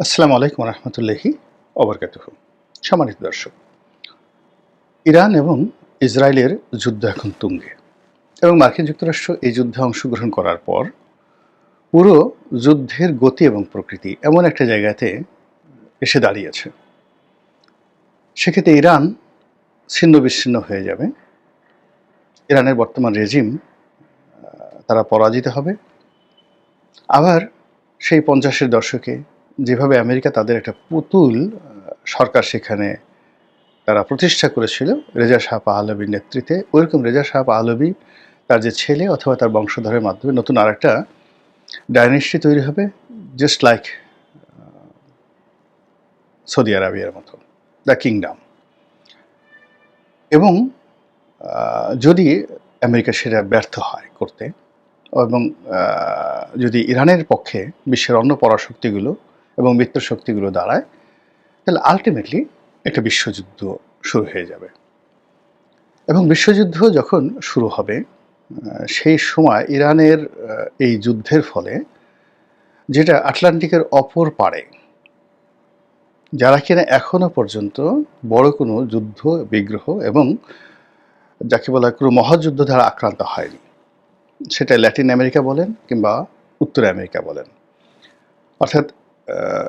আসসালামু আলাইকুম রহমতুল্লাহি অবরকাত সম্মানিত দর্শক, ইরান এবং ইসরায়েলের যুদ্ধ এখন তুঙ্গে এবং মার্কিন যুক্তরাষ্ট্র এই যুদ্ধে অংশগ্রহণ করার পর পুরো যুদ্ধের গতি এবং প্রকৃতি এমন একটা জায়গাতে এসে দাঁড়িয়েছে। সেক্ষেত্রে ইরান ছিন্ন বিচ্ছিন্ন হয়ে যাবে। ইরানের বর্তমান রেজিম তারা পরাজিত হবে। আবার সেই পঞ্চাশের দশকে যেভাবে আমেরিকা তাদের একটা পুতুল সরকার সেখানে তারা প্রতিষ্ঠা করেছিল, রেজা শাহ পাহলবির নেতৃত্বে। ওইরকম রেজা শাহ পাহলবি তার যে ছেলে অথবা তার বংশধরের মাধ্যমে নতুন আরেকটা ডাইনেস্টি তৈরি হবে জাস্ট লাইক সৌদি আরবিয়ার মতো দ্য কিংডম এবং যদি আমেরিকা সেটা ব্যর্থ হয় করতে এবং যদি ইরানের পক্ষে বিশ্বের অন্য পরাশক্তিগুলো এবং মিত্র শক্তিগুলো দাঁড়ায়, তাহলে আলটিমেটলি একটা বিশ্বযুদ্ধ শুরু হয়ে যাবে। এবং বিশ্বযুদ্ধ যখন শুরু হবে সেই সময় ইরানের এই যুদ্ধের ফলে যেটা আটলান্টিকের অপর পাড়ে, যারা কিনা এখনও পর্যন্ত বড় কোনো যুদ্ধ, বিগ্রহ এবং যাকে বলা কোনো মহাযুদ্ধ দ্বারা আক্রান্ত হয়নি। সেটা ল্যাটিন আমেরিকা বলেন কিংবা উত্তর আমেরিকা বলেন। অর্থাৎ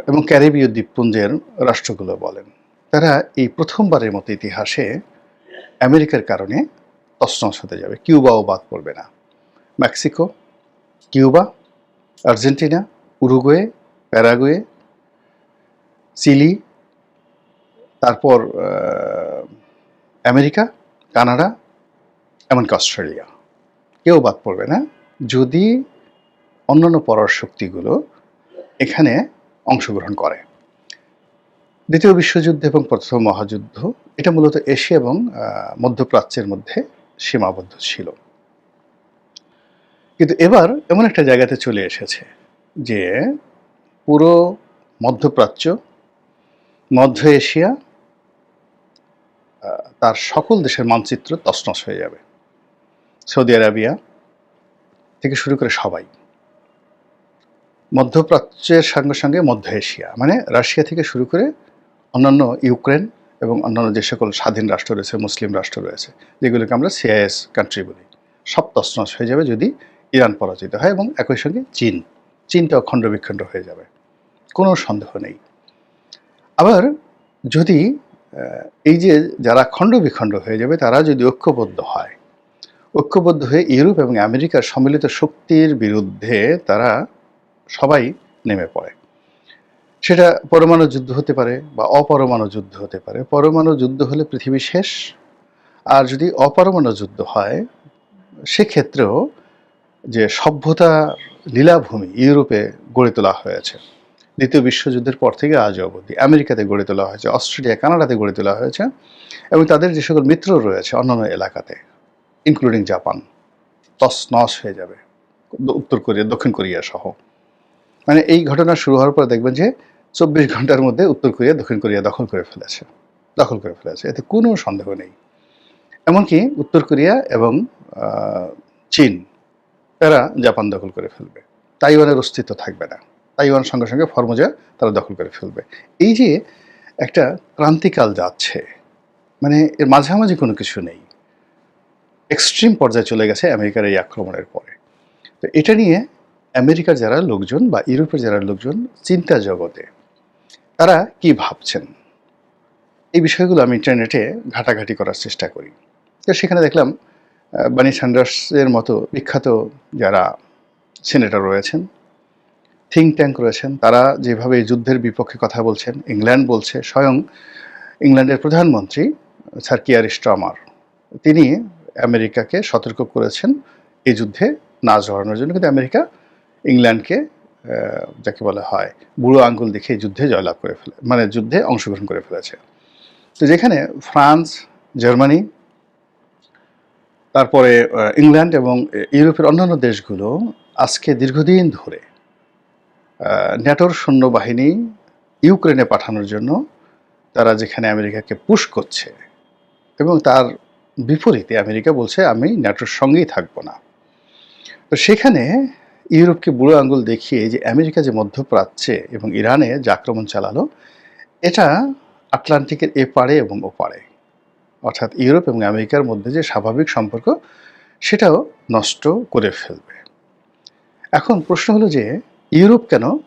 এবং ক্যারিবীয় দ্বীপপুঞ্জের রাষ্ট্রগুলো বলেন। তারা এই প্রথমবারের মতো ইতিহাসে আমেরিকার কারণে তছনছ হতে যাবে। কিউবাও বাদ পড়বে না। Mexico, Cuba, Argentina, Uruguay, Paraguay, Chile, তারপর আমেরিকা, কানাডা, এমনকি অস্ট্রেলিয়া। কেউ বাদ পড়বে না। যদি অন্যান্য পরাশক্তিগুলো এখানে অংশগ্রহণ করে। দ্বিতীয় বিশ্বযুদ্ধ এবং প্রথম মহাযুদ্ধ, এটা মূলত এশিয়া এবং মধ্যপ্রাচ্যের মধ্যে সীমাবদ্ধ ছিল। কিন্তু এবার এমন একটা জায়গাতে চলে এসেছে যে পুরো মধ্যপ্রাচ্য, মধ্য এশিয়া তার সকল দেশের মানচিত্র তছনছ হয়ে যাবে। সৌদি আরাবিয়া থেকে শুরু করে সবাই। মধ্যপ্রাচ্যের সঙ্গে সঙ্গে মধ্য এশিয়া মানে রাশিয়া থেকে শুরু করে অন্যান্য ইউক্রেন এবং অন্যান্য যে সকল স্বাধীন রাষ্ট্র রয়েছে, মুসলিম রাষ্ট্র রয়েছে, যেগুলোকে আমরা সিআইএস কান্ট্রি বলি, সব তছনছ হয়ে যাবে যদি ইরান পরাজিত হয় এবং একই সঙ্গে চীন, চীনটাও খণ্ড বিখণ্ড হয়ে যাবে, কোনো সন্দেহ নেই। আবার যদি এই যে যারা খণ্ড বিখণ্ড হয়ে যাবে, তারা যদি ঐক্যবদ্ধ হয়, ঐক্যবদ্ধ হয়ে ইউরোপ এবং আমেরিকার সম্মিলিত শক্তির বিরুদ্ধে তারা সবাই নেমে পড়ে। সেটা পরমাণু যুদ্ধ হতে পারে বা অপরমাণু যুদ্ধ হতে পারে। পরমাণু যুদ্ধ হলে পৃথিবী শেষ। আর যদি অপরমাণু যুদ্ধ হয়, সেক্ষেত্রেও যে সভ্যতা লীলাভূমি ইউরোপে গড়ে তোলা হয়েছে। দ্বিতীয় বিশ্বযুদ্ধের পর থেকে আজ অবধি। আমেরিকাতে গড়ে তোলা হয়েছে, অস্ট্রেলিয়া, কানাডাতে গড়ে তোলা হয়েছে এবং তাদের যে সকল মিত্র রয়েছে অন্যান্য এলাকাতে ইনক্লুডিং জাপান তস নস হয়ে যাবে। উত্তর কোরিয়া, দক্ষিণ কোরিয়া সহ। মানে এই ঘটনা শুরু হওয়ার পর দেখবেন যে চব্বিশ ঘণ্টার মধ্যে উত্তর কোরিয়া, দক্ষিণ কোরিয়া দখল করে ফেলেছে। দখল করে ফেলেছে। এতে কোনো সন্দেহ নেই। এমনকি উত্তর কোরিয়া এবং চীন তারা জাপান দখল করে ফেলবে। তাইওয়ানের অস্তিত্ব থাকবে না। তাইওয়ান সঙ্গে সঙ্গে ফর্মোজা তারা দখল করে ফেলবে। এই যে একটা ক্রান্তিকাল যাচ্ছে মানে এর মাঝামাঝি কোনো কিছু নেই। এক্সট্রিম পর্যায়ে চলে গেছে আমেরিকার এই আক্রমণের পরে। তো এটা নিয়ে আমেরিকার যারা লোকজন বা ইউরোপের যারা লোকজন চিন্তা জগতে, তারা কি ভাবছেন? এই বিষয়গুলো আমি ইন্টারনেটে ঘাটাঘাটি করার চেষ্টা করি। তো সেখানে দেখলাম বানি স্যান্ডার্সের মতো বিখ্যাত যারা সেনেটর রয়েছেন, থিঙ্ক ট্যাঙ্ক রয়েছেন, তারা যেভাবে যুদ্ধের বিপক্ষে কথা বলছেন, ইংল্যান্ড বলছে, স্বয়ং ইংল্যান্ডের প্রধানমন্ত্রী স্যার কিয়ার স্ট্রামার, তিনি আমেরিকাকে সতর্ক করেছেন এই যুদ্ধে না জড়ানোর জন্য। কিন্তু আমেরিকা ইংল্যান্ডকে যাকে বলা হয় বুড়ো আঙ্গুল দেখে যুদ্ধে জয়লাভ করে ফেলে মানে যুদ্ধে অংশগ্রহণ করে ফেলেছে। তো যেখানে ফ্রান্স, জার্মানি, তারপরে ইংল্যান্ড এবং ইউরোপের অন্যান্য দেশগুলো আজকে দীর্ঘদিন ধরে ন্যাটোর সৈন্যবাহিনী ইউক্রেনে পাঠানোর জন্য তারা যেখানে আমেরিকাকে পুশ করছে এবং তার বিপরীতে আমেরিকা বলছে, আমি ন্যাটোর সঙ্গেই থাকব না। তো সেখানে ইউরোপকে বুড়ো আঙ্গুল দেখিয়ে যে আমেরিকা যে মধ্যপ্রাচ্যে এবং ইরানে যে আক্রমণ চালালো, এটা আটলান্টিকের এপারে এবং ওপারে। অর্থাৎ ইউরোপ এবং আমেরিকার মধ্যে যে স্বাভাবিক সম্পর্ক, সেটাও নষ্ট করে ফেলবে। এখন প্রশ্ন হলো যে, ইউরোপ কেন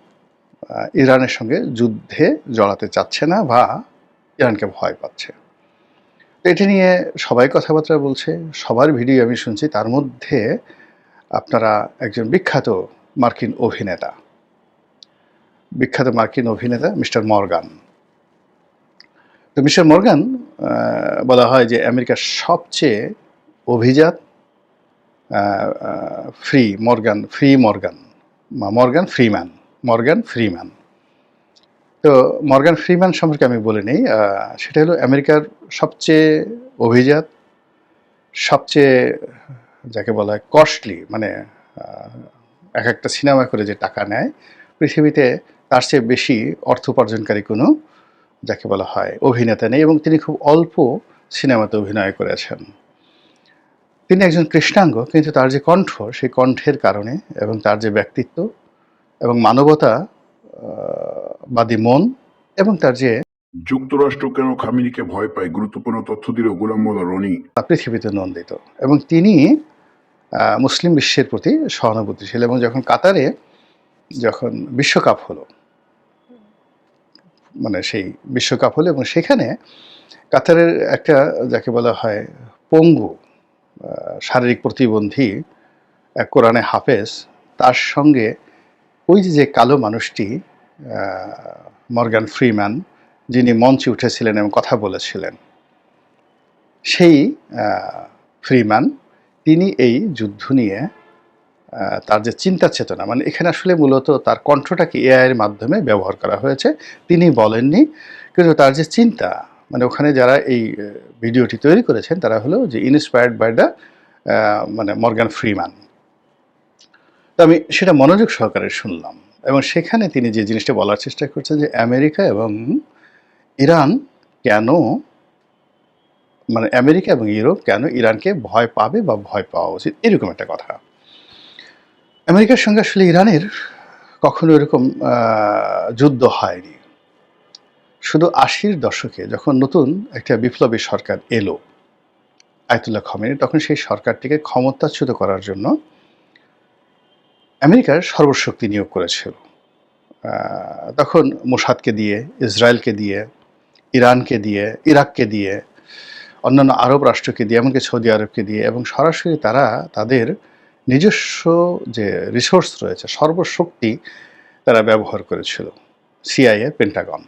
ইরানের সঙ্গে যুদ্ধে জড়াতে চাচ্ছে না বা ইরানকে ভয় পাচ্ছে? এটা নিয়ে সবাই কথাবার্তা বলছে, সবার ভিডিও আমি শুনছি, তার মধ্যে আপনারা একজন বিখ্যাত মার্কিন অভিনেতা। বিখ্যাত মার্কিন অভিনেতা মিস্টার মর্গান। তো মিস্টার মর্গান বলা হয় যে আমেরিকার সবচেয়ে অভিজাত free Morgan free Morgan Morgan Freeman Morgan Freeman. তো মর্গান ফ্রিম্যান সম্পর্কে আমি বলে নেই সেটা হলো আমেরিকার সবচেয়ে অভিজাত, সবচেয়ে যাকে বলা হয় কস্টলি মানে এক একটা সিনেমা করে যে টাকা নেয়, পৃথিবীতে তার চেয়ে বেশি অর্থ উপার্জনকারী কোনো যাকে বলা হয় অভিনেতা নেই এবং তিনি খুব অল্প সিনেমাতে অভিনয় করেছেন। তিনি একজন কৃষ্ণাঙ্গ, কিন্তু তার যে কণ্ঠ, সেই কণ্ঠের কারণে এবং তার যে ব্যক্তিত্ব এবং মানবতা বাদী মন এবং তার যে যুক্তরাষ্ট্র কেন খামিনিকে ভয় পায়? গুরুত্বপূর্ণ তথ্য দিল গোলাম মোল্লা রনি। পৃথিবীতে নন্দিত। এবং তিনি মুসলিম বিশ্বের প্রতি সহানুভূতিশীল এবং যখন কাতারে যখন বিশ্বকাপ হলো মানে সেই বিশ্বকাপ হলো এবং সেখানে কাতারের একটা যাকে বলা হয় পঙ্গু শারীরিক প্রতিবন্ধী এক কোরআনে হাফেজ, তার সঙ্গে ওই যে কালো মানুষটি মর্গান ফ্রিম্যান যিনি মঞ্চে উঠেছিলেন এবং কথা বলেছিলেন, সেই ফ্রিম্যান তিনি এই যুদ্ধ নিয়ে তার যে চিন্তা চেতনা মানে এখানে আসলে মূলত তার কণ্ঠটাকে এআই এর মাধ্যমে ব্যবহার করা হয়েছে, তিনি বলেননি। কিন্তু তার যে চিন্তা মানে ওখানে যারা এই ভিডিওটি তৈরি করেছেন, তারা হলো যে ইন্সপায়ার্ড বাই দ্য মানে মর্গান ফ্রিম্যান তো আমি সেটা মনোযোগ সহকারে শুনলাম এবং সেখানে তিনি যে জিনিসটা বলার চেষ্টা করছেন যে আমেরিকা এবং ইরান কেন মানে আমেরিকা এবং ইউরোপ কেন ইরানকে ভয় পাবে বা ভয় পাওয়া উচিত? এরকম একটা কথা। আমেরিকার সঙ্গে আসলে ইরানের কখনো এরকম যুদ্ধ হয়নি। শুধু আশির দশকে যখন নতুন একটা বিপ্লবী সরকার এলো, আয়তুল্লাহ খমেনি, তখন সেই সরকারটিকে ক্ষমতাচ্যুত করার জন্য আমেরিকার সর্বশক্তি নিয়োগ করেছিল। তখন মোসাদকে দিয়ে, ইসরায়েলকে দিয়ে ইরানকে দিয়ে, ইরাককে দিয়ে, অন্যান্য আরব রাষ্ট্রকে দিয়ে, এমনকি সৌদি আরবকে দিয়ে, এবং সরাসরি তারা তাদের নিজস্ব যে রিসোর্স রয়েছে, সর্বশক্তি তারা ব্যবহার করেছিল সিআইএ পেন্টাগন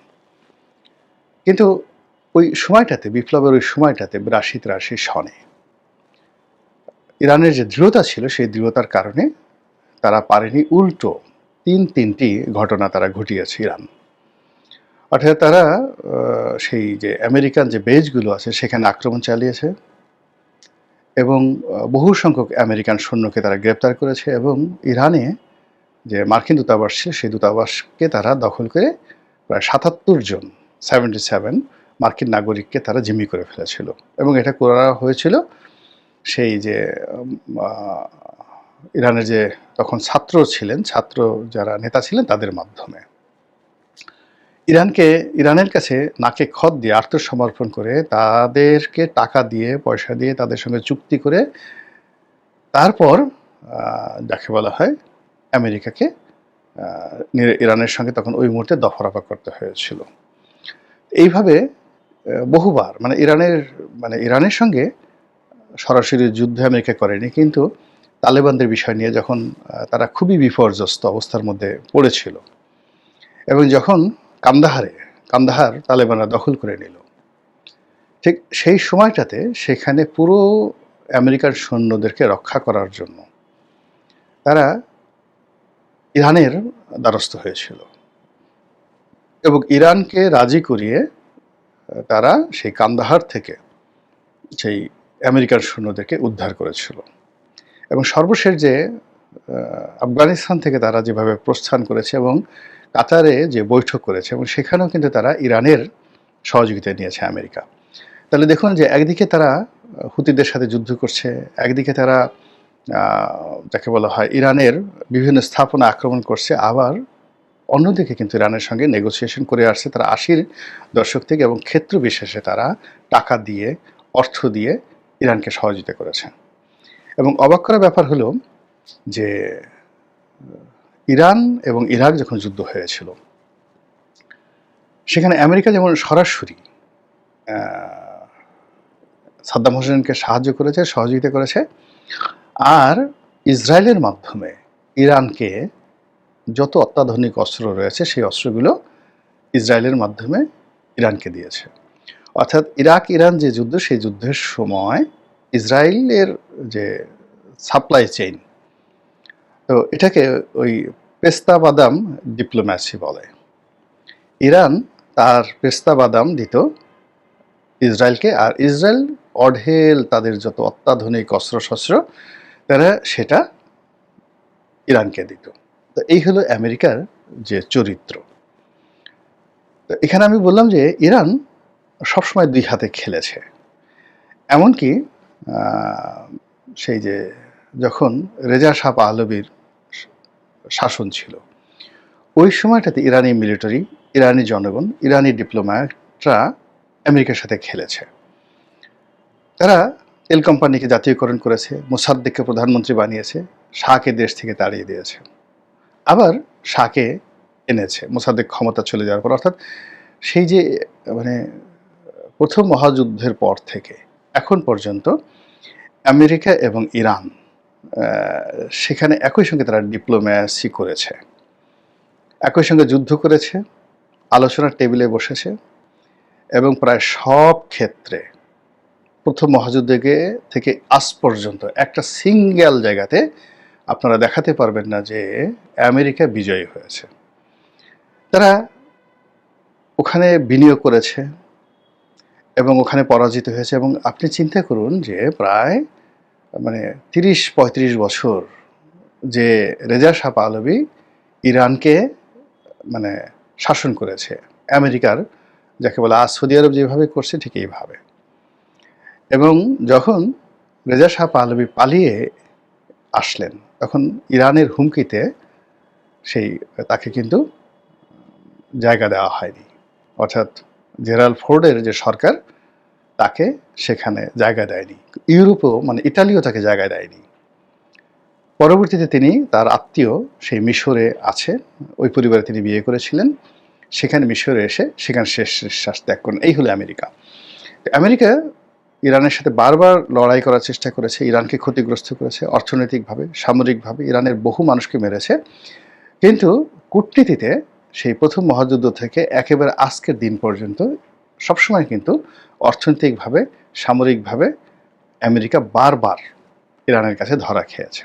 কিন্তু ওই সময়টাতে, বিপ্লবের ওই সময়টাতে বিরাশি তিরাশি সনে ইরানের যে দৃঢ়তা ছিল, সেই দৃঢ়তার কারণে তারা পারেনি, উল্টো তিন তিনটি ঘটনা তারা ঘটিয়েছে ইরান। অর্থাৎ তারা সেই যে আমেরিকান যে বেজগুলো আছে, সেখানে আক্রমণ চালিয়েছে এবং বহু সংখ্যক আমেরিকান সৈন্যকে তারা গ্রেপ্তার করেছে এবং ইরানে যে মার্কিন দূতাবাস সেই দূতাবাসকে তারা দখল করে প্রায় সাতাত্তর জন সেভেন্টি সেভেন মার্কিন নাগরিককে তারা জিম্মি করে ফেলেছিল। এবং এটা করা হয়েছিল সেই যে ইরানের যে তখন ছাত্র ছিলেন, ছাত্র যারা নেতা ছিলেন, তাদের মাধ্যমে। ইরানকে, ইরানের কাছে নাকে খত দিয়ে আত্মসমর্পণ করে তাদেরকে টাকা দিয়ে, পয়সা দিয়ে তাদের সঙ্গে চুক্তি করে তারপর যাকে বলা হয় আমেরিকাকে ইরানের সঙ্গে তখন ওই মুহূর্তে দফারফা করতে হয়েছিল। এইভাবে বহুবার মানে ইরানের মানে ইরানের সঙ্গে সরাসরি যুদ্ধ আমেরিকা করেনি, কিন্তু তালেবানদের বিষয় নিয়ে যখন তারা খুবই বিপর্যস্ত অবস্থার মধ্যে পড়েছিল। এবং যখন কান্দাহারে, কান্দাহার তালেবানরা দখল করে নিল। ঠিক সেই সময়টাতে সেখানে পুরো আমেরিকার সৈন্যদেরকে রক্ষা করার জন্য তারা ইরানের দ্বারস্থ হয়েছিল এবং ইরানকে রাজি করিয়ে তারা সেই কান্দাহার থেকে সেই আমেরিকার সৈন্যদেরকে উদ্ধার করেছিল। এবং সর্বশেষ যে আফগানিস্তান থেকে তারা যেভাবে প্রস্থান করেছে এবং কাতারে যে বৈঠক করেছে এবং সেখানেও কিন্তু তারা ইরানের সহযোগিতা নিয়েছে আমেরিকা। তাহলে দেখুন যে একদিকে তারা হুতিদের সাথে যুদ্ধ করছে, একদিকে তারা যাকে বলা হয় ইরানের বিভিন্ন স্থাপনা আক্রমণ করছে, আবার অন্যদিকে কিন্তু ইরানের সঙ্গে নেগোসিয়েশন করে আসছে। তারা আশির দশক থেকে এবং ক্ষেত্র বিশেষে তারা টাকা দিয়ে, অর্থ দিয়ে ইরানকে সহযোগিতা করেছে এবং অবাক করার ব্যাপার হলো যে ইরান এবং ইরাক যখন যুদ্ধ হয়েছিল, সেখানে আমেরিকা যেমন সরাসরি সাদ্দাম হোসেনকে সাহায্য করেছে, সহযোগিতা করেছে, আর ইসরায়েলের মাধ্যমে ইরানকে যত অত্যাধুনিক অস্ত্র রয়েছে, সেই অস্ত্রগুলো ইসরায়েলের মাধ্যমে ইরানকে দিয়েছে। অর্থাৎ ইরাক ইরান যে যুদ্ধ, সেই যুদ্ধের সময় ইসরায়েলের যে সাপ্লাই চেইন তো এটাকে ওই পেস্তা বাদাম ডিপ্লোম্যাসি বলে। ইরান তার পেস্তা বাদাম দিত ইসরায়েলকে, আর ইসরায়েল অঢেল তাদের যত অত্যাধুনিক অস্ত্রশস্ত্র, তারা সেটা ইরানকে দিত। তো এই হলো আমেরিকার যে চরিত্র। তো এখানে আমি বললাম যে ইরান সবসময় দুই হাতে খেলেছে। এমনকি সেই যে যখন রেজা শাহ পাহলবির শাসন ছিল। ওই সময়টাতে ইরানি মিলিটারি, ইরানি জনগণ, ইরানি ডিপ্লোম্যাটরা আমেরিকার সাথে খেলেছে। তারা তেল কোম্পানিকে জাতীয়করণ করেছে, মোসাদ্দেককে প্রধানমন্ত্রী বানিয়েছে, শাহকে দেশ থেকে তাড়িয়ে দিয়েছে। আবার শাহকে এনেছে, মোসাদ্দেক ক্ষমতা চলে যাওয়ার পর। অর্থাৎ সেই যে মানে প্রথম মহাযুদ্ধের পর থেকে, এখন পর্যন্ত আমেরিকা এবং ইরান সেখানে একই সঙ্গে তারা ডিপ্লোম্যাসি করেছে। একই সঙ্গে যুদ্ধ করেছে, আলোচনার টেবিলে বসেছে এবং প্রায় সব ক্ষেত্রে প্রথম মহাযুদ্ধে থেকে আজ পর্যন্ত একটা সিঙ্গেল জায়গাতে আপনারা দেখাতে পারবেন না যে আমেরিকা বিজয়ী হয়েছে। তারা ওখানে বিনিয়োগ করেছে এবং ওখানে পরাজিত হয়েছে এবং আপনি চিন্তা করুন যে প্রায় মানে তিরিশ, পঁয়ত্রিশ বছর যে রেজা শাহ পাহলভি ইরানকে মানে শাসন করেছে, আমেরিকার যাকে বলে আজ সৌদি আরব যেভাবে করছে ঠিক এইভাবে। এবং যখন রেজা শাহ পাহলভি পালিয়ে আসলেন, তখন ইরানের হুমকিতে সেই, তাকে কিন্তু জায়গা দেওয়া হয়নি। অর্থাৎ জেরাল ফোর্ডের যে সরকার তাকে সেখানে জায়গা দেয়নি। ইউরোপেও মানে ইটালিও তাকে জায়গা দেয়নি। পরবর্তীতে তিনি তার আত্মীয় সেই মিশরে আছে ওই পরিবারে তিনি বিয়ে করেছিলেন। সেখানে মিশরে এসে সেখানে শেষ নিঃশ্বাস ত্যাগ করেন। এই হলো আমেরিকা। আমেরিকা ইরানের সাথে বারবার লড়াই করার চেষ্টা করেছে, ইরানকে ক্ষতিগ্রস্ত করেছে, অর্থনৈতিকভাবে, সামরিকভাবে, ইরানের বহু মানুষকে মেরেছে। কিন্তু কূটনীতিতে সেই প্রথম মহাযুদ্ধ থেকে একেবারে আজকের দিন পর্যন্ত সবসময় কিন্তু অর্থনৈতিকভাবে, সামরিকভাবে আমেরিকা বারবার ইরানের কাছে ধরা খেয়েছে।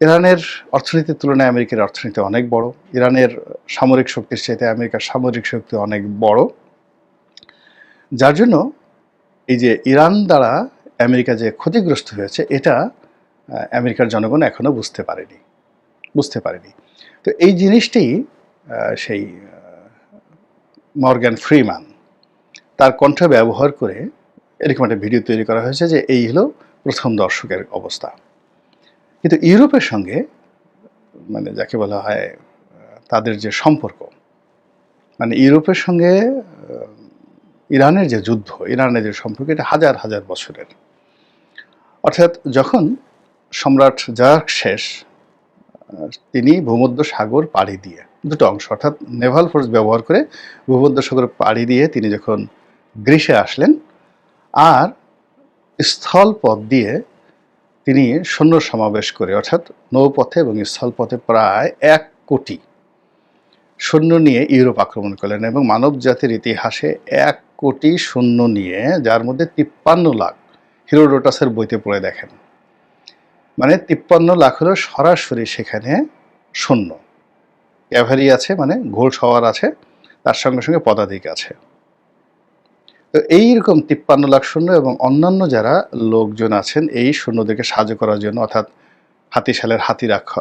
ইরানের অর্থনীতির তুলনায় আমেরিকার অর্থনীতি অনেক বড়। ইরানের সামরিক শক্তির চাইতে আমেরিকার সামরিক শক্তি অনেক বড়। যার জন্য এই যে ইরান দ্বারা আমেরিকা যে ক্ষতিগ্রস্ত হয়েছে, এটা আমেরিকার জনগণ এখনও বুঝতে পারেনি। বুঝতে পারেনি। তো এই জিনিসটি সেই মর্গ্যান ফ্রিম্যান তার কণ্ঠ ব্যবহার করে এরকম একটা ভিডিও তৈরি করা হয়েছে যে এই হলো প্রথম দর্শকের অবস্থা। কিন্তু ইউরোপের সঙ্গে মানে যাকে বলা হয়, তাদের যে সম্পর্ক মানে ইউরোপের সঙ্গে ইরানের যে যুদ্ধ, ইরানের যে সম্পর্ক, এটা হাজার হাজার বছরের। অর্থাৎ যখন সম্রাট জার্ক শেষ তিনি ভূমধ্য সাগর পাড়ি দিয়ে দুটো অংশ, অর্থাৎ নেভাল ফোর্স ব্যবহার করে ভূমধ্য সাগর পাড়ি দিয়ে তিনি যখন গ্রীসে আসলেন আর স্থলপথ দিয়ে তিনি সৈন্য সমাবেশ করে, অর্থাৎ নৌপথে এবং স্থলপথে প্রায় এক কোটি সৈন্য নিয়ে ইউরোপ আক্রমণ করলেন এবং মানব জাতির ইতিহাসে এক কোটি সৈন্য নিয়ে, যার মধ্যে তিপ্পান্ন লাখ হিরোডোটাসের বইতে পড়ে দেখেন। মানে তিপ্পান্ন লাখ হলো সরাসরি সেখানে শূন্য ক্যাভারি আছে মানে ঘোল সওয়ার আছে, তার সঙ্গে সঙ্গে পদাতিক আছে। তো এইরকম তিপ্পান্ন লাখ শূন্য এবং অন্যান্য যারা লোকজন আছেন, এই সৈন্যদেরকে সাহায্য করার জন্য, অর্থাৎ হাতিশালের হাতি রাখা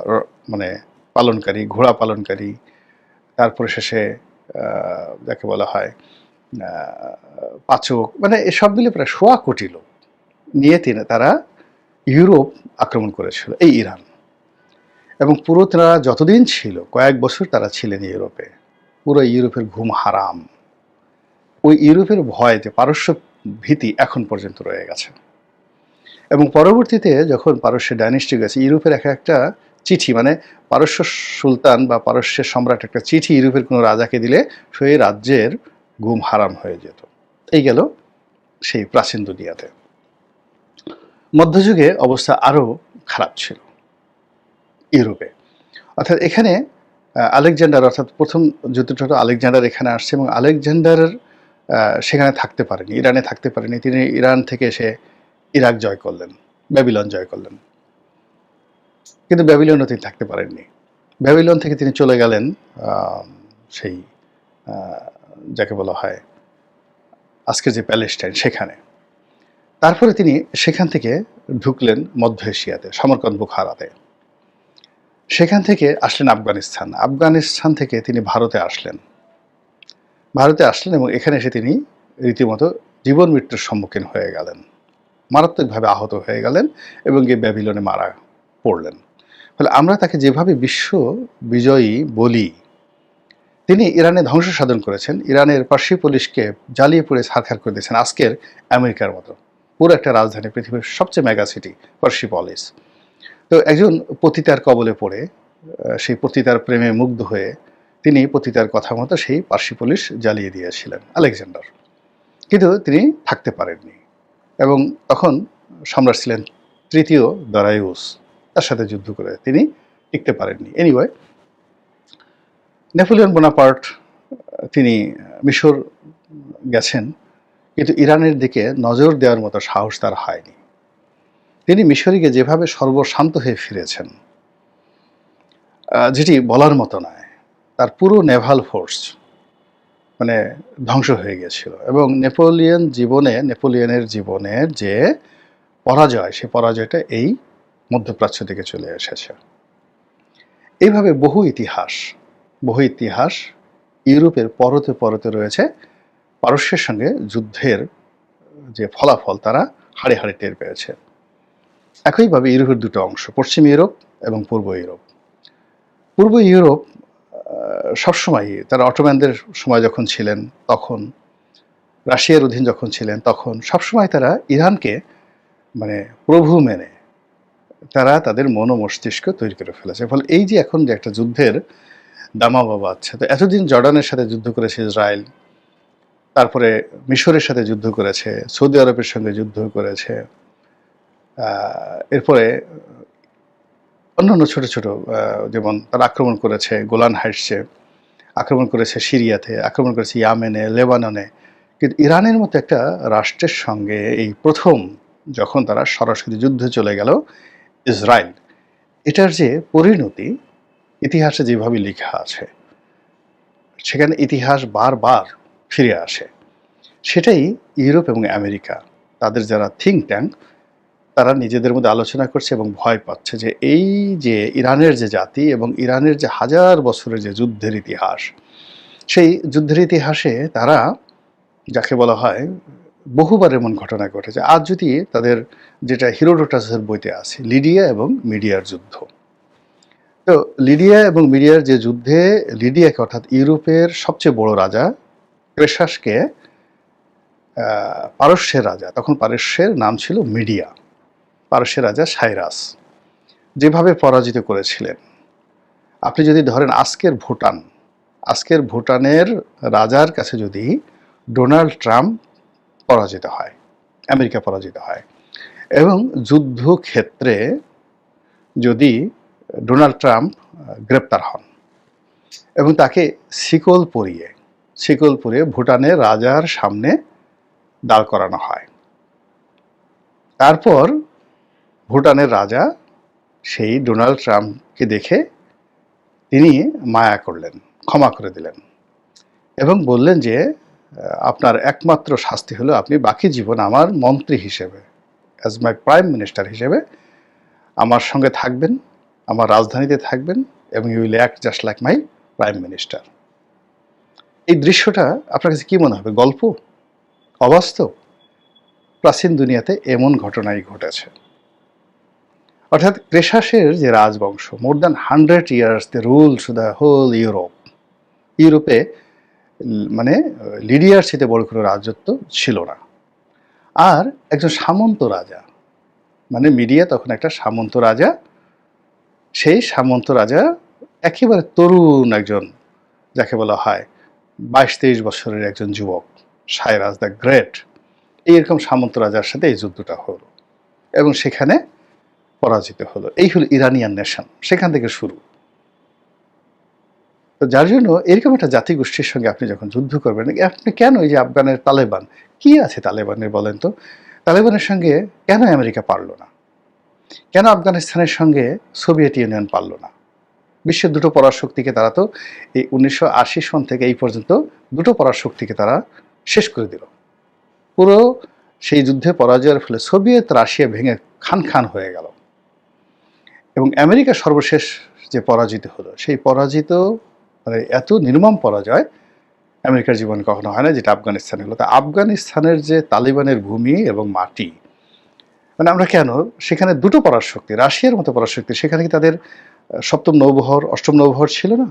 মানে পালনকারী, ঘোড়া পালনকারী, তারপরে শেষে যাকে বলা হয় পাচক মানে এসব মিলে প্রায় সোয়া কোটি লোক। নিয়ে তিনি, তারা ইউরোপ আক্রমণ করেছিল, এই ইরান। এবং পুরো তারা যতদিন ছিল, কয়েক বছর তারা ছিলেন ইউরোপে। পুরো ইউরোপের ঘুম হারাম। ওই ইউরোপের ভয়তে পারস্য ভীতি এখন পর্যন্ত রয়ে গেছে। এবং পরবর্তীতে যখন পারস্যের ডাইনেস্টি গেছে, ইউরোপের এক একটা চিঠি মানে পারস্য সুলতান বা পারস্যের সম্রাট একটা চিঠি ইউরোপের কোনো রাজাকে দিলে, সেই রাজ্যের ঘুম হারাম হয়ে যেত। এই গেল সেই প্রাচীন দুনিয়াতে। মধ্যযুগে অবস্থা আরও খারাপ ছিল। ইউরোপে। অর্থাৎ এখানে আলেকজান্ডার, অর্থাৎ প্রথম যুদ্ধটা আলেকজান্ডার এখানে আসছে এবং আলেকজান্ডারের সেখানে থাকতে পারেনি, ইরানে থাকতে পারেনি। তিনি ইরান থেকে এসে ইরাক জয় করলেন, ব্যাবিলন জয় করলেন। কিন্তু ব্যাবিলনও তিনি থাকতে পারেননি। ব্যাবিলন থেকে তিনি চলে গেলেন সেই যাকে বলা হয় আজকের যে প্যালেস্টাইন, সেখানে। তারপরে তিনি সেখান থেকে ঢুকলেন মধ্য এশিয়াতে, সমরকন্দ বুখারাতে। সেখান থেকে আসলেন আফগানিস্তান। আফগানিস্তান থেকে তিনি ভারতে আসলেন। ভারতে আসলেন এবং এখানে এসে তিনি রীতিমতো জীবন মৃত্যুর সম্মুখীন হয়ে গেলেন। মারাত্মকভাবে আহত হয়ে গেলেন এবং গিয়ে ব্যাবিলনে মারা পড়লেন। ফলে আমরা তাকে যেভাবে বিশ্ব বিজয়ী বলি, তিনি ইরানে ধ্বংস সাধন করেছেন। ইরানের পার্সি পুলিশকে জ্বালিয়ে পুড়ে ছারখার করে দিয়েছেন আজকের আমেরিকার মতো। পুরো একটা রাজধানী, পৃথিবীর সবচেয়ে মেগা সিটি পার্সি পলিস। তো একজন পতিতার কবলে পড়ে সেই পতিতার প্রেমে মুগ্ধ হয়ে তিনি পতিতার কথা মতো সেই পার্সি পুলিশ জ্বালিয়ে দিয়েছিলেন, আলেকজান্ডার। কিন্তু তিনি থাকতে পারেননি এবং তখন সম্রাট ছিলেন তৃতীয় দরাইউস তার সাথে যুদ্ধ করে তিনি টিকতে পারেননি। এনিওয়ে নেপোলিয়ন বোনাপার্ট তিনি মিশর গেছেন, কিন্তু ইরানের দিকে নজর দেওয়ার মতো সাহস তার হয়নি। মিশরীকে যেভাবে সর্বশান্ত হয়ে ফিরেছেন যেটি বলার মতো নয়, তার পুরো নেভাল ফোর্স মানে ধ্বংস হয়ে গিয়েছিল এবং নেপোলিয়ন জীবনে, নেপোলিয়নের জীবনের যে পরাজয়, সে পরাজয়টা এই মধ্যপ্রাচ্য থেকে চলে এসেছে। এইভাবে বহু ইতিহাস বহু ইতিহাস ইউরোপের পরতে পরতে রয়েছে, পারস্যের সঙ্গে যুদ্ধের যে ফলাফল তারা হাড়ে হাড়ে টের পেয়েছে। একইভাবে ইউরোপের দুটো অংশ পশ্চিম ইউরোপ এবং পূর্ব ইউরোপ। পূর্ব ইউরোপ আহ, সবসময়ই তারা অটোম্যানদের সময় যখন ছিলেন তখন রাশিয়ার অধীন যখন ছিলেন তখন সবসময় তারা ইরানকে মানে প্রভু মেনে তারা তাদের মন মস্তিষ্ক তৈরি করে ফেলেছে। ফলে এই যে এখন যে একটা যুদ্ধের দামা বাবা আছে তো এতদিন জর্ডানের সাথে যুদ্ধ করেছে ইসরায়েল তারপরে মিশরের সাথে যুদ্ধ করেছে সৌদি আরবের সঙ্গে যুদ্ধ করেছে এরপরে অন্যান্য ছোট ছোট যেমন তারা আক্রমণ করেছে গোলান হাইটসে, আক্রমণ করেছে সিরিয়াতে, আক্রমণ করেছে ইয়ামেনে, লেবাননে। কিন্তু ইরানের মতো একটা রাষ্ট্রের সঙ্গে এই প্রথম যখন তারা সরাসরি যুদ্ধে চলে গেল, ইসরায়েল। এটার যে পরিণতি, ইতিহাসে যেভাবে লেখা আছে, সেখানে ইতিহাস বারবার ফিরে আসে। সেটাই ইউরোপ এবং আমেরিকা, তাদের যারা থিঙ্ক ট্যাঙ্ক তারা নিজেদের মধ্যে আলোচনা করছে এবং ভয় পাচ্ছে যে এই যে ইরানের যে জাতি এবং ইরানের যে হাজার বছরের যে যুদ্ধের ইতিহাস, সেই যুদ্ধের ইতিহাসে তারা যাকে বলা হয় বহুবার এমন ঘটনা ঘটেছে। আজ যদি তাদের যেটা হিরোডোটাসের বইতে আছে, লিডিয়া এবং মিডিয়ার যুদ্ধ। তো লিডিয়া এবং মিডিয়ার যে যুদ্ধে লিডিয়াকে অর্থাৎ ইউরোপের সবচেয়ে বড় রাজা ক্রেশাসকে পারস্যের রাজা, তখন পারস্যের নাম ছিল মিডিয়া। পারস্যের রাজা সাইরাস, যেভাবে পরাজিত করেছিলেন। আপনি যদি ধরেন আজকের ভুটান, আজকের ভুটানের রাজার কাছে যদি ডোনাল্ড ট্রাম্প পরাজিত হয়, আমেরিকা পরাজিত হয়, এবং যুদ্ধক্ষেত্রে যদি ডোনাল্ড ট্রাম্প গ্রেপ্তার হন, এবং তাকে শিকল পরিয়ে শিকল পরিয়ে ভুটানের রাজার সামনে দাঁড় করানো হয়, তারপর ভুটানের রাজা সেই ডোনাল্ড ট্রাম্পকে দেখে তিনি মায়া করলেন, ক্ষমা করে দিলেন এবং বললেন যে, আপনার একমাত্র শাস্তি হলো আপনি বাকি জীবন আমার মন্ত্রী হিসেবে অ্যাজ মাই প্রাইম মিনিস্টার হিসেবে আমার সঙ্গে থাকবেন, আমার রাজধানীতে থাকবেন এবং you will act just like my prime minister এই দৃশ্যটা আপনার কাছে কী মনে হবে? গল্প? অবাস্তব? প্রাচীন দুনিয়াতে এমন ঘটনাই ঘটেছে। অর্থাৎ ক্রেশাসের যে রাজবংশ more than hundred years they rule to the whole Europe ইউরোপে মানে লিডিয়ার চেয়ে বড় কোনো রাজত্ব ছিল না। আর একজন সামন্ত রাজা মানে মিডিয়া তখন একটা সামন্ত রাজা, সেই সামন্ত রাজা একেবারে তরুণ একজন, যাকে বলা হয় বাইশ তেইশ বছরের একজন যুবক সাইরাজ দ্য গ্রেট। এইরকম সামন্ত রাজার সাথে এই যুদ্ধটা হলো। এবং সেখানে পরাজিত হলো। এই হলো ইরানিয়ান নেশন। সেখান থেকে শুরু। তো যার জন্য এরকম একটা জাতিগোষ্ঠীর সঙ্গে আপনি যখন যুদ্ধ করবেন, আপনি কেন এই যে আফগানের তালেবান? কি আছে তালেবানের বলেন তো? তালেবানের সঙ্গে কেন আমেরিকা পারল না? কেন আফগানিস্তানের সঙ্গে সোভিয়েত ইউনিয়ন পারল না? বিশ্বের দুটো পরাশক্তিকে তারা তো এই উনিশশো আশি সন থেকে এই পর্যন্ত দুটো পরাশক্তিকে তারা শেষ করে দিল। পুরো সেই যুদ্ধে পরাজয়ের ফলে সোভিয়েত রাশিয়া ভেঙে খান খান হয়ে গেল। এবং আমেরিকা সর্বশেষ যে পরাজিত হলো, সেই পরাজিত মানে এত নির্মম পরাজয় আমেরিকার জীবন কখনো হয় না যেটা আফগানিস্তানে হলো। তা আফগানিস্তানের যে তালিবানের ভূমি এবং মাটি মানে আমরা কেন? সেখানে দুটো পরাশক্তি, রাশিয়ার মতো পরাশক্তি, সেখানে কি তাদের সপ্তম নৌবহর, অষ্টম নৌবহর ছিল না?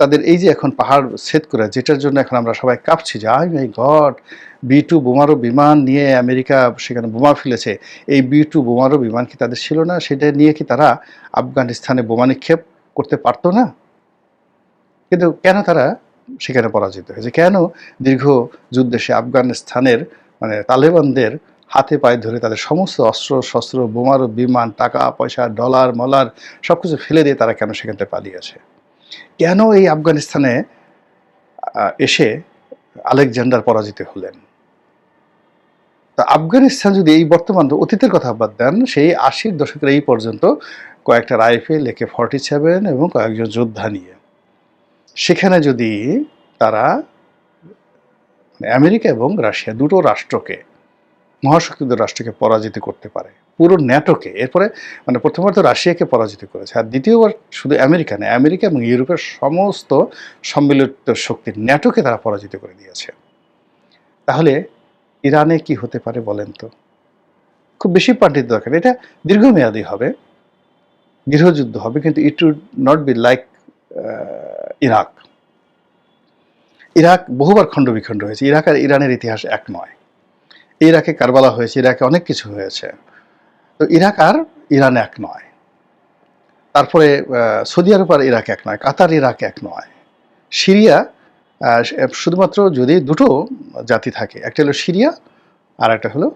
তাদের এই যে এখন পাহাড় ছেদ করে, যেটার জন্য এখন আমরা সবাই কাঁপছি যে, I my God, B two বোমারো বিমান নিয়ে আমেরিকা সেখানে বোমা ফেলেছে। এই বি টু বোমারো বিমান কি তাদের ছিল না? সেটা নিয়ে কি তারা আফগানিস্তানে বোমা নিক্ষেপ করতে পারতো না? কিন্তু কেন তারা সেখানে পরাজিত হয়েছে? কেন দীর্ঘ যুদ্ধে সে আফগানিস্তানের মানে তালেবানদের হাতে পায়ে ধরে তাদের সমস্ত অস্ত্র, শস্ত্র, বোমারো বিমান, টাকা, পয়সা, ডলার, মলার সব কিছু ফেলে দিয়ে তারা কেন সেখান থেকে পালিয়েছে কেন এই আফগানিস্তানে এসে আলেকজান্ডার পরাজিত হলেন? তা আফগানিস্তান যদি এই বর্তমান অতীতের কথা বাদ দেন, সেই আশির দশকের এই পর্যন্ত কয়েকটা রাইফেল, একে ফর্টি সেভেন এবং কয়েকজন যোদ্ধা নিয়ে। সেখানে যদি তারা আমেরিকা এবং রাশিয়া দুটো রাষ্ট্রকে মহাশক্তি দুটো রাষ্ট্রকে পরাজিত করতে পারে পুরো ন্যাটোকে এরপরে মানে প্রথমবার তো রাশিয়াকে পরাজিত করেছে, আর দ্বিতীয়বার শুধু আমেরিকা নয়, আমেরিকা এবং ইউরোপের সমস্ত সম্মিলিত শক্তির ন্যাটোকে তারা পরাজিত করে দিয়েছে। তাহলে ইরানে কি হতে পারে বলেন তো? খুব বেশি পার্টির দরকার, এটা দীর্ঘমেয়াদী হবে, গৃহযুদ্ধ হবে, কিন্তু it would not be like Iraq Iraq বহুবার খণ্ড বিখণ্ড হয়েছে, ইরাক আর ইরানের ইতিহাস এক নয়। ইরাকে কারবালা হয়েছে, ইরাকে অনেক কিছু হয়েছে। তো ইরাক আর ইরান এক নয়। তারপরে সৌদি আরব আর ইরাক এক নয়, কাতার, ইরাক এক নয়। সিরিয়া শুধুমাত্র যদি দুটো জাতি থাকে, একটা হলো সিরিয়া আর একটা হলো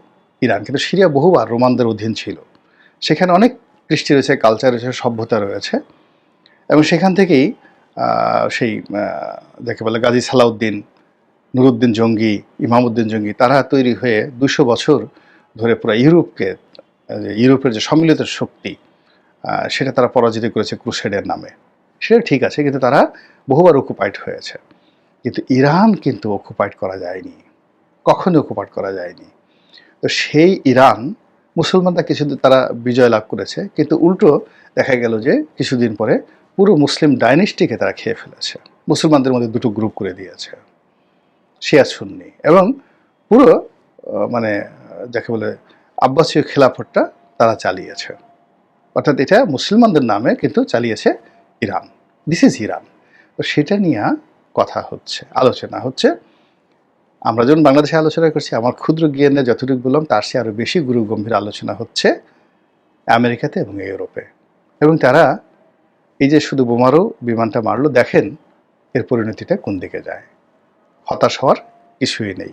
ইরান। কিন্তু সিরিয়া বহুবার রোমানদের অধীন ছিল। সেখানে অনেক কৃষ্টি রয়েছে কালচার রয়েছে, সভ্যতা রয়েছে। এবং সেখান থেকেই সেই যাকে বলে গাজী সালাউদ্দিন, নুরুদ্দিন জঙ্গি ইমামউদ্দিন জঙ্গি, তারা তৈরি হয়ে দুশো বছর ধরে পুরো ইউরোপকে ইউরোপের যে সম্মিলিত শক্তি সেটা তারা পরাজিত করেছে ক্রুসেডের নামে। সেটা ঠিক আছে, কিন্তু তারা বহুবার অকুপাইড হয়েছে। কিন্তু ইরান কিন্তু অকুপাইড করা যায়নি। কখনো অকুপাইড করা যায়নি। তো সেই ইরান, মুসলমানরা কিছুদিন তারা বিজয় লাভ করেছে, কিন্তু উল্টো দেখা গেল যে কিছুদিন পরে পুরো মুসলিম ডাইনেস্টিকে তারা খেয়ে ফেলেছে। মুসলমানদের মধ্যে দুটো গ্রুপ করে দিয়েছে। শিয়া সুন্নি এবং পুরো মানে যাকে বলে আব্বাসীয় খেলাফতটা তারা চালিয়েছে। অর্থাৎ এটা মুসলমানদের নামে কিন্তু চালিয়েছে ইরান। দিস ইজ ইরান তো সেটা নিয়ে কথা হচ্ছে, আলোচনা হচ্ছে। আমরা যখন বাংলাদেশে আলোচনা করছি, আমার ক্ষুদ্র জ্ঞানে যতটুকু বললাম, তার চেয়ে আরও বেশি গুরু গম্ভীর আলোচনা হচ্ছে আমেরিকাতে এবং ইউরোপে। এবং তারা এই যে শুধু বোমারও বিমানটা মারলো, দেখেন এর পরিণতিটা কোন দিকে যায়। হতাশ হওয়ার কিছুই নেই।